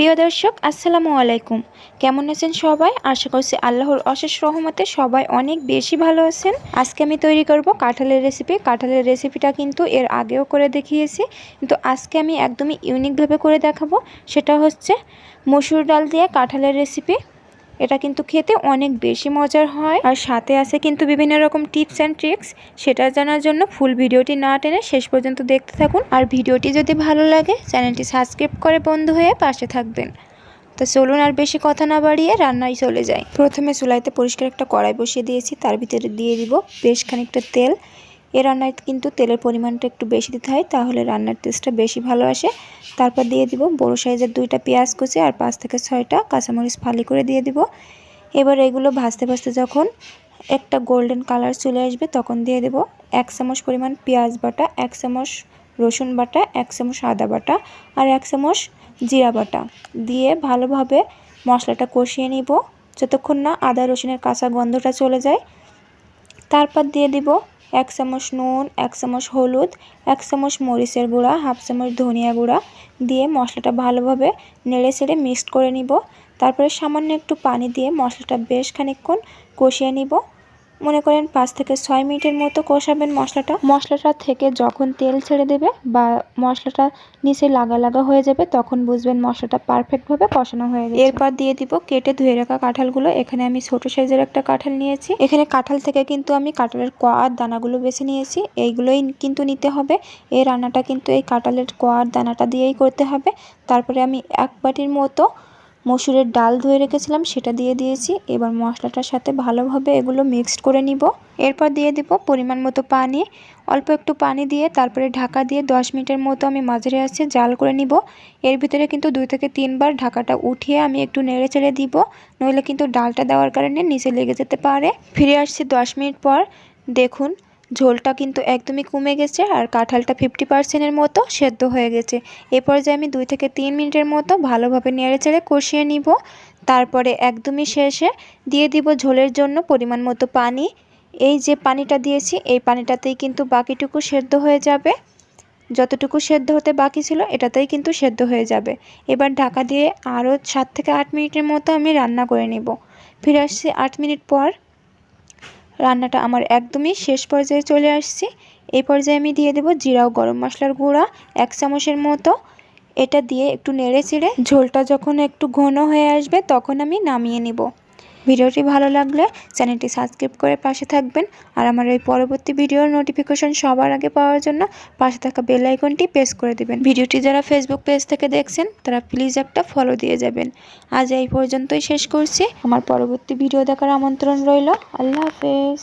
প্রিয় দর্শক, আসসালামু আলাইকুম। কেমন আছেন সবাই? আশা করছি আল্লাহর অশেষ রহমতে সবাই অনেক বেশি ভালো আছেন। আজকে আমি তৈরি করব কাঁঠালের রেসিপি কাঁঠালের রেসিপিটা কিন্তু এর আগেও করে দেখিয়েছি। কিন্তু আজকে আমি একদমই ইউনিকভাবে করে দেখাবো। সেটা হচ্ছে মসুর ডাল দিয়ে কাঁঠালের রেসিপি এটা কিন্তু খেতে অনেক বেশি মজার হয়। আর সাথে আছে কিন্তু বিভিন্ন রকম টিপস অ্যান্ড ট্রিক্স সেটা জানার জন্য ফুল ভিডিওটি না টেনে শেষ পর্যন্ত দেখতে থাকুন। আর ভিডিওটি যদি ভালো লাগে, চ্যানেলটি সাবস্ক্রাইব করে বন্ধু হয়ে পাশে থাকবেন। তো চলুন আর বেশি কথা না বাড়িয়ে রান্নায় চলে যাই। প্রথমে চুলাইতে পরিষ্কার একটা কড়াই বসিয়ে দিয়েছি, তার ভিতরে দিয়ে দিব বেশ খানিকটা তেল। এ রান্নায় কিন্তু তেলের পরিমাণটা একটু বেশি দিতে হয়, তাহলে রান্নার টেস্টটা বেশি ভালো আসে। তারপর দিয়ে দিব বড় সাইজের দুইটা পেঁয়াজ কুচি আর পাঁচ থেকে ছয়টা কাঁচামরিচ ফালি করে দিয়ে দিব। এবার এগুলো ভাজতে ভাজতে যখন একটা গোল্ডেন কালার চলে আসবে, তখন দিয়ে দেব এক চামচ পরিমাণ পেঁয়াজ বাটা, এক চামচ রসুন বাটা, এক চামচ আদা বাটা আর এক চামচ জিরা বাটা। দিয়ে ভালোভাবে মশলাটা কষিয়ে নিব, যতক্ষণ না আদা রসুনের কাঁচা গন্ধটা চলে যায়। তারপর দিয়ে দিব এক চামচ নুন, এক চামচ হলুদ, এক চামচ মরিচের গুঁড়া, হাফ চামচ ধনিয়া গুঁড়া দিয়ে মশলাটা ভালোভাবে নেড়ে ছেড়ে মিক্সড করে নিব। তারপরে সামান্য একটু পানি দিয়ে মশলাটা বেশ খানিকক্ষণ কষিয়ে নিব। মনে করেন পাঁচ থেকে ছয় মিনিটের মতো কষাবেন মশলাটা। মশলাটা থেকে যখন তেল ছেড়ে দেবে বা মশলাটা নিচে লাগা লাগা হয়ে যাবে, তখন বুঝবেন মশলাটা পারফেক্টভাবে কষানো হয়ে গেছে। এরপর দিয়ে দিব কেটে ধুয়ে রাখা কাঁঠালগুলো। এখানে আমি ছোট সাইজের একটা কাঁঠাল নিয়েছি। এখানে কাঁঠাল থেকে কিন্তু আমি কাঁঠালের কোয়ার দানাগুলো বেছে নিয়েছি। এইগুলোই কিন্তু নিতে হবে। এই রান্নাটা কিন্তু এই কাঁঠালের কোয়ার দানাটা দিয়েই করতে হবে। তারপরে আমি এক বাটির মতো মসুরের ডাল ধুয়ে রেখেছিলাম, সেটা দিয়ে দিয়েছি। এবার মশলাটার সাথে ভালোভাবে এগুলো মিক্সড করে নিব। এরপর দিয়ে দিব পরিমাণ মতো পানি। অল্প একটু পানি দিয়ে তারপরে ঢাকা দিয়ে দশ মিনিটের মতো আমি মাঝারে আছে জাল করে নিব। এর ভিতরে কিন্তু দুই থেকে তিনবার ঢাকাটা উঠিয়ে আমি একটু নেড়ে চেড়ে দিব। নইলে কিন্তু ডালটা দেওয়ার কারণে নিচে লেগে যেতে পারে। ফিরে আসছি দশ মিনিট পর। দেখুন ঝোলটা কিন্তু একদমই কমে গেছে আর কাঁঠালটা ফিফটি পার্সেন্টের মতো সেদ্ধ হয়ে গেছে। এ পর্যায়ে আমি দুই থেকে তিন মিনিটের মতো ভালোভাবে নেড়ে চেড়ে কষিয়ে নিব। তারপরে একদমই শেষে দিয়ে দিব ঝোলের জন্য পরিমাণ মতো পানি। এই যে পানিটা দিয়েছি, এই পানিটাতেই কিন্তু বাকিটুকু সেদ্ধ হয়ে যাবে। যতটুকু সেদ্ধ হতে বাকি ছিল, এটাতেই কিন্তু সেদ্ধ হয়ে যাবে। এবার ঢাকা দিয়ে আরও সাত থেকে আট মিনিটের মতো আমি রান্না করে নেব। ফিরে আসছি আট মিনিট পর। রান্নাটা আমার একদমই শেষ পর্যায়ে চলে আসছি। এই পর্যায়ে আমি দিয়ে দেব জিরা ও গরম মশলার গুঁড়া এক চামচের মতো। এটা দিয়ে একটু নেড়ে চেড়ে ঝোলটা যখন একটু ঘন হয়ে আসবে তখন আমি নামিয়ে নিব। ভিডিওটি ভালো লাগলে চ্যানেলটি সাবস্ক্রাইব করে পাশে থাকবেন। আর আমার এই পরবর্তী ভিডিওর নোটিফিকেশন সবার আগে পাওয়ার জন্য পাশে থাকা বেল আইকনটি প্রেস করে দেবেন। ভিডিওটি যারা ফেসবুক পেজ থেকে দেখছেন, তারা প্লিজ একটা ফলো দিয়ে যাবেন। আজ এই পর্যন্তই শেষ করছি। আমার পরবর্তী ভিডিও দেখার আমন্ত্রণ রইল। আল্লাহ হাফেজ।